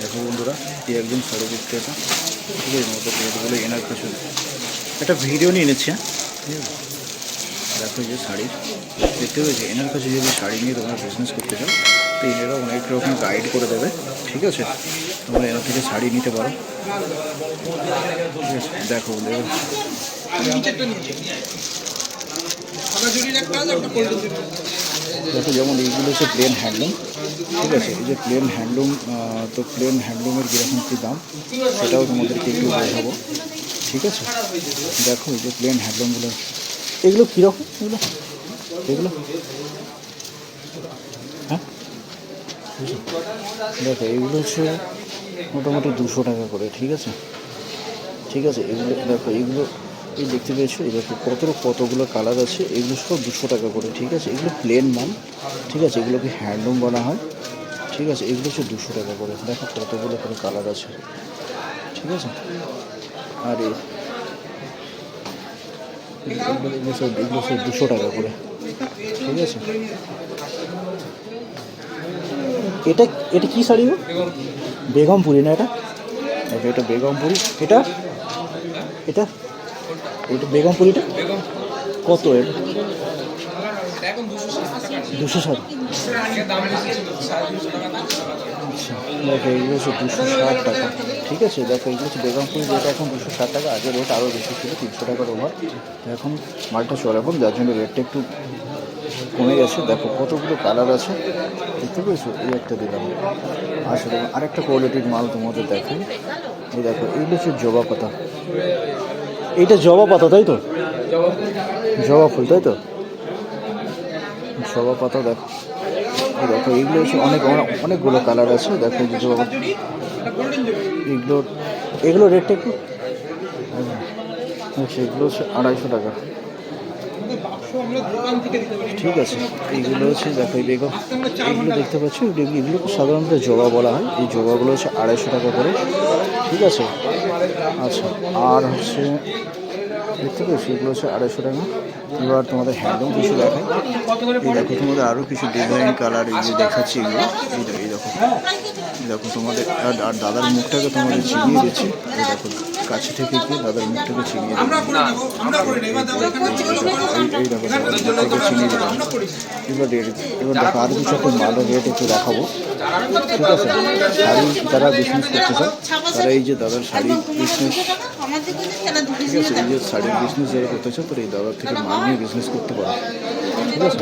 দেখো বন্ধুরা এই একজন শাড়ি বিক্রেতা ঠিক আছে মতো রেটগুলো এনার কাছে। একটা ভিডিও নিয়ে নিচ্ছে হ্যাঁ? ঠিক আছে দেখো যে শাড়ির দেখতে পেয়েছি? এনার কাছে যদি শাড়ি নিয়ে তোমরা বিজনেস করতে চাও তো এনারা অনেক রকম গাইড করে দেবে ঠিক আছে? তোমরা এনার থেকে শাড়ি নিতে পারো। ঠিক আছে দেখো দেখো দেখো, যেমন এইগুলো হচ্ছে প্লেন হ্যান্ডলুম ঠিক আছে? এই যে প্লেন হ্যান্ডলুম তো প্লেন হ্যান্ডলুমের কীরকম কী দাম? সেটাও তোমাদেরকে একটু বোঝাবো ঠিক আছে? দেখো, এই যে প্লেন হ্যান্ডলুমগুলো এগুলো কীরকম? এগুলো এগুলো। হ্যাঁ? দেখো এগুলো হচ্ছে মোটামুটি দুশো টাকা করে, ঠিক আছে? ঠিক আছে, এগুলো, দেখো এগুলো এই দেখতে পেয়েছ এই দেখো কত কতগুলো কালার আছে, এগুলো সব দুশো টাকা করে, ঠিক আছে? এগুলো প্লেন মাল ঠিক আছে? এগুলোকে হ্যান্ডলুম বলা হয়, ঠিক আছে? এগুলো হচ্ছে দুশো টাকা করে। দেখো কতগুলো করে কালার আছে, ঠিক আছে? আর এগুলো সব এগুলো সব দুশো টাকা করে, ঠিক আছে? এটা এটা কী শাড়ি বেগমপুরি না এটা? এটা বেগমপুরি। এটা? এটা? এটা বেগমপুরিটা কত এটা দুশো ষাট। আচ্ছা দেখো এগুলো হচ্ছে দুশো ষাট টাকা। ঠিক আছে দেখো এগুলো হচ্ছে বেগমপুরি যেটা এখন দুশো ষাট টাকা। আগে রেট আরও বেশি ছিল তিনশো টাকার ওভার। এখন মালটা চলে এখন যার জন্য রেটটা একটু কমে গেছে। দেখো কতগুলো কালার আছে দেখতে পেয়েছ? এই একটা দিলাম। আচ্ছা দেখো আরেকটা কোয়ালিটির মাল তোমাদের দেখো এই দেখো এইগুলো হচ্ছে জবা পাতা। এইটা জবা পাতা তাই তো? জবা ফুল। তাই তো? জবা পাতা দেখো। দেখো এইগুলো হচ্ছে অনেক অনেক- অনেকগুলো কালার আছে। দেখো যে জবা পাতা। এগুলোর এগুলো রেটটা একটু? আচ্ছা এগুলো হচ্ছে আড়াইশো টাকা। ঠিক আছে এইগুলো হচ্ছে দেখো বেগম এইগুলো দেখতে পাচ্ছ? এগুলো এগুলো সাধারণত জবা বলা হয়। এই জবাগুলো হচ্ছে আড়াইশো টাকা করে। ঠিক আছে? আচ্ছা আর হচ্ছে দেখতে পেয়েছি এগুলো হচ্ছে আড়াইশো টাকা। এবার তোমাদের হ্যান্ডলুম কিছু দেখাই। এই দেখো, তোমাদের আরও কিছু ডিজাইন কালার এই যে দেখাচ্ছি এগুলো। এই দেখো এই দেখো। দেখো, তোমাদের আর দাদার মুখটাকে তোমাদের চিনিয়ে দিচ্ছি। এই দেখো। কাছে থেকে গিয়ে দাদার মুখটাকে চিনিয়ে দিচ্ছি এই- এই দেখো চিনিয়ে দিলাম এবার এবার দেখো আরও কিছু একটা ভালো রেট একটু দেখাবো। ঠিক আছে? শাড়ি যারা বিজনেস করতে চায় তারা এই যে দাদার শাড়ি বিজনেস ঠিক আছে এই যে শাড়ির বিজনেস যারা করতে চায় তারা এই দাদার থেকে মাল নিয়ে বিজনেস করতে পারে। ঠিক আছে?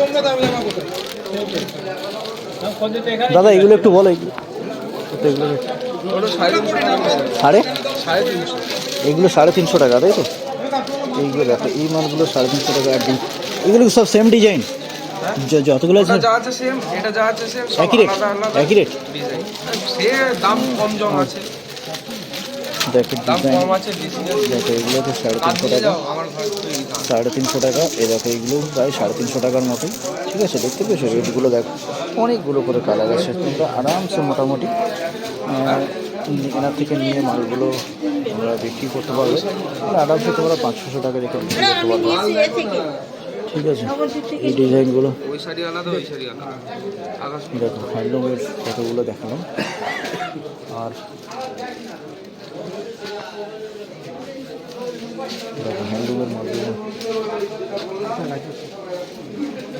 দাদা এগুলো একটু বলো এগুলো কত এগুলো rate? এগুলো সাড়ে তিনশো টাকা তাই তো? এইগুলো দেখো এই মালগুলো সাড়ে তিনশো টাকা একদম। এগুলো সব সেম ডিজাইন যতগুলো আছে যা আছে সেম এটা যা আছে সেম একই রেট একই রেট ডিজাইন সে দাম কম জম আছে। দেখো এগুলো তো সাড়ে তিনশো টাকা। সাড়ে তিনশো টাকা এ দেখো এগুলো প্রায় সাড়ে তিনশো টাকার মতোই। ঠিক আছে দেখতে পেয়েছ? রেটগুলো দেখো। অনেকগুলো করে কালার আছে। তোমরা আরামসে মোটামুটি এনার থেকে নিয়ে মালগুলো আমরা বিক্রি করতে পারবে। মানে আরামসে তোমরা পাঁচ ছশো টাকা রেখে বিক্রি করতে পারবে। ঠিক আছে এই ডিজাইনগুলো। ওই শাড়ি আলাদা ওই শাড়ি আলাদা। আকাশ দেখো হ্যান্ডলুমের কতগুলো দেখালাম। আর দেখো হ্যান্ডলুমের মালগুলো।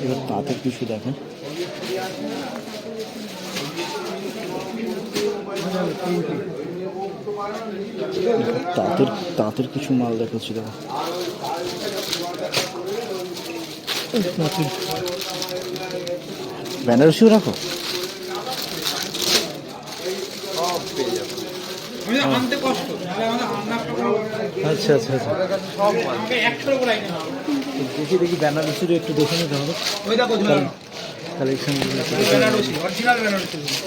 এবার তাঁতের কিছু দেখেন দেখো, তাঁতের তাঁতের কিছু মাল দেখাচ্ছি দেখো। বেনারসিও রাখো? আচ্ছা আচ্ছা আচ্ছা। দেখি দেখি বেনারসির একটু দেখে নিতে হবে। কালেকশন এগুলো কি কাতান বেনারসি গুলো এটা কাতান এটা কাতান আর এগুলো পিওর বেনারসি এইগুলো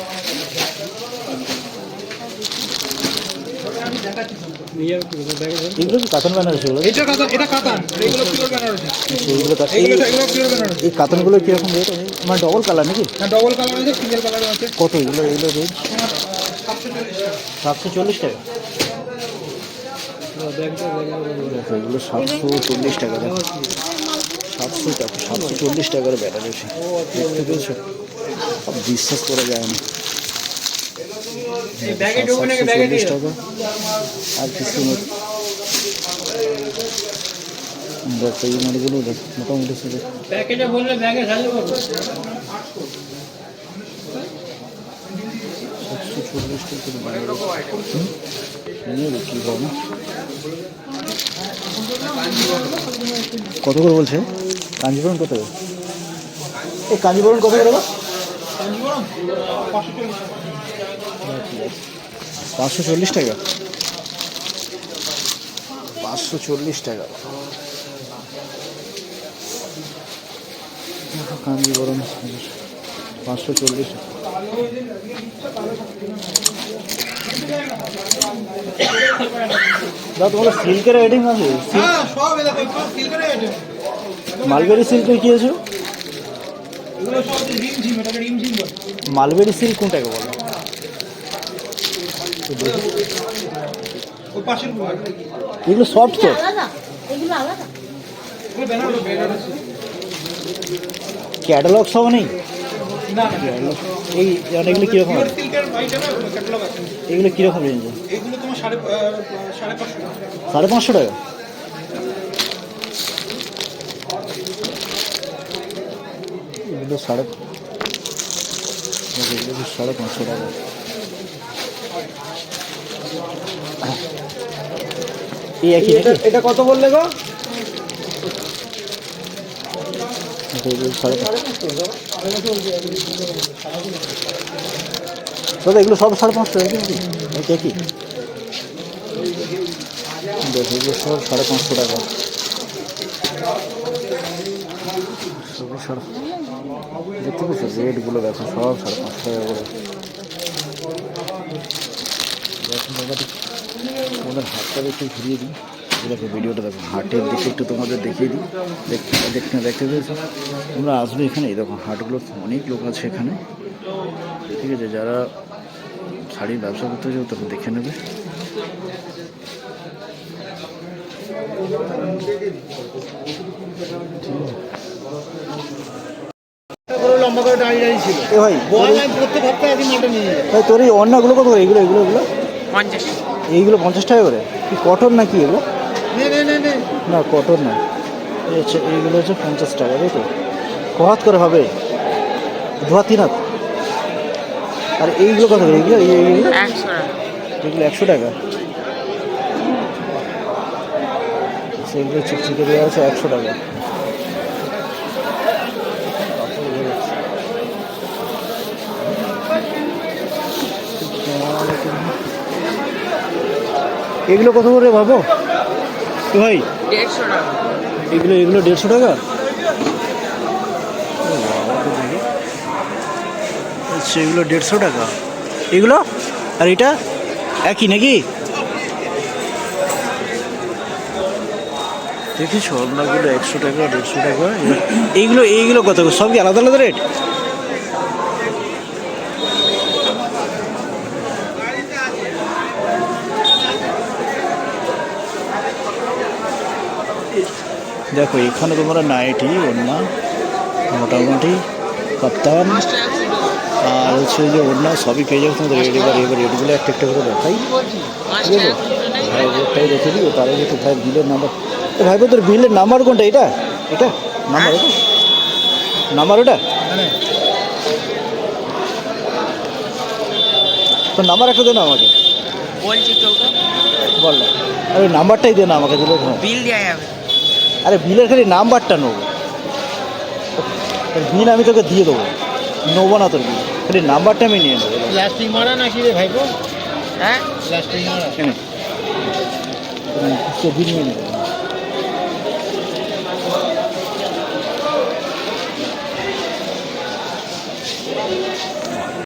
কাতান এই কাতানগুলো কীরকম রেট মানে ডবল কালার নাকি? ডবল কালার আছে সিঙ্গেল কালার আছে। কত এগুলো এগুলো রেট সাতশো চল্লিশ টাকা। এগুলো সাতশো চল্লিশ টাকা সাতশো টাকা সাতশো চল্লিশ টাকার বিশ্বাস করা যায় না ব্যাগে ঢোকে নাকি সাতশো ব্যাগে চল্লিশ দিয়ে টাকা। আর কিছু এই মালগুলো মোটামুটি সেটা প্যাকেজে বললে ব্যাগে চল্লিশ টাকা কত করে বলছে? কাঞ্জিবরণ কত? এই কাঞ্জিবরণ কত করে গো? পাঁচশো চল্লিশ টাকা। পাঁচশো চল্লিশ টাকা। কাঞ্জিবরণ পাঁচশো চল্লিশ। টাকা দাদা তোমার সিল্কের আইটেম আছে? হ্যাঁ আইটেম মালবেরি সিল্কের কি আছে? মালবেরি সিল্ক কোনটাকে বলে? এগুলো সফট তো। ক্যাটালগ সব নেই? এই এগুলো কীরকম এগুলো কীরকম রেঞ্জ এগুলো তোমার সাড়ে পাঁচশো টাকা। সাড়ে পাঁচশো টাকা? এগুলো সাড়ে এগুলো সাড়ে পাঁচশো টাকা। এটা কত বললে গো? দাদা এগুলো সব সাড়ে পাঁচশো টাকা নাকি? একই একই দেখো এগুলো সব সাড়ে পাঁচশো টাকা। দেখতে পাচ্ছ? রেটগুলো দেখো সব সাড়ে পাঁচশো টাকা করে। ব্যাপারটা তোমাদের হাতটা একটু ঘুরিয়ে দিই। দেখো ভিডিওটা দেখো হাটের দিকে একটু তোমাদের দেখিয়ে দিই। দেখতে দেখতে দেখতে পেয়েছ? তোমরা আসবে এখানে এই দেখো হাটগুলো অনেক লোক আছে এখানে। ঠিক আছে যারা শাড়ির ব্যবসা করতে চাও তারা দেখে নেবে। ভাই তোর এই অন্যগুলো কত করে? এগুলো এগুলো এগুলো? পঞ্চাশ। এইগুলো পঞ্চাশ টাকা করে? কি কটন নাকি এগুলো? নে নে নে নে। না কটন না। হচ্ছে এইগুলো হচ্ছে পঞ্চাশ টাকা তাই তো? কহাত করে হবে? হাত তিন হাত। আর এইগুলো কত করে? এইগুলো এই- এইগুলো এগুলো একশো টাকা? সেগুলো চিকচিকে দেওয়া আছে একশো টাকা। এগুলো কত করে ভাবো? ভাই এগুলো এগুলো দেড়শো টাকা। আচ্ছা এগুলো দেড়শো টাকা। এগুলো? আর এটা? একই নাকি? দেখেছ আপনারগুলো একশো টাকা দেড়শো টাকা। এইগুলো এইগুলো কত? সব কি আলাদা আলাদা রেট? দেখো এখানে তোমরা নাইটি ওড়না মোটামুটি কাপ্তান আর হচ্ছে যে ওড়না সবই পেয়ে যাবে তোমাদের রেট এবার এবার রেটগুলো একটা একটা করে দেখাই। আছে ভাই রেটটাই রেখে দিও তার আগে তো ভাই বিলের নাম্বার তো ভাই তোর বিলের নাম্বার কোনটা? এটা? এটা? নাম্বার এটা? নাম্বার ওটা তো নাম্বার একটা দে না আমাকে। বলছি তোকে বল আরে নাম্বারটাই দে না আমাকে দিলে। বিল দেওয়া যাবে। আরে বিলের খালি নাম্বারটা নেব। বিল আমি তোকে দিয়ে দেবো। নেব না তোর বিল। খালি নাম্বারটা আমি নিয়ে নেব। প্লাস্টিক মারা নাকি রে ভাইপো হ্যাঁ? প্লাস্টিক মারা। তোর বিল নিয়ে নেব।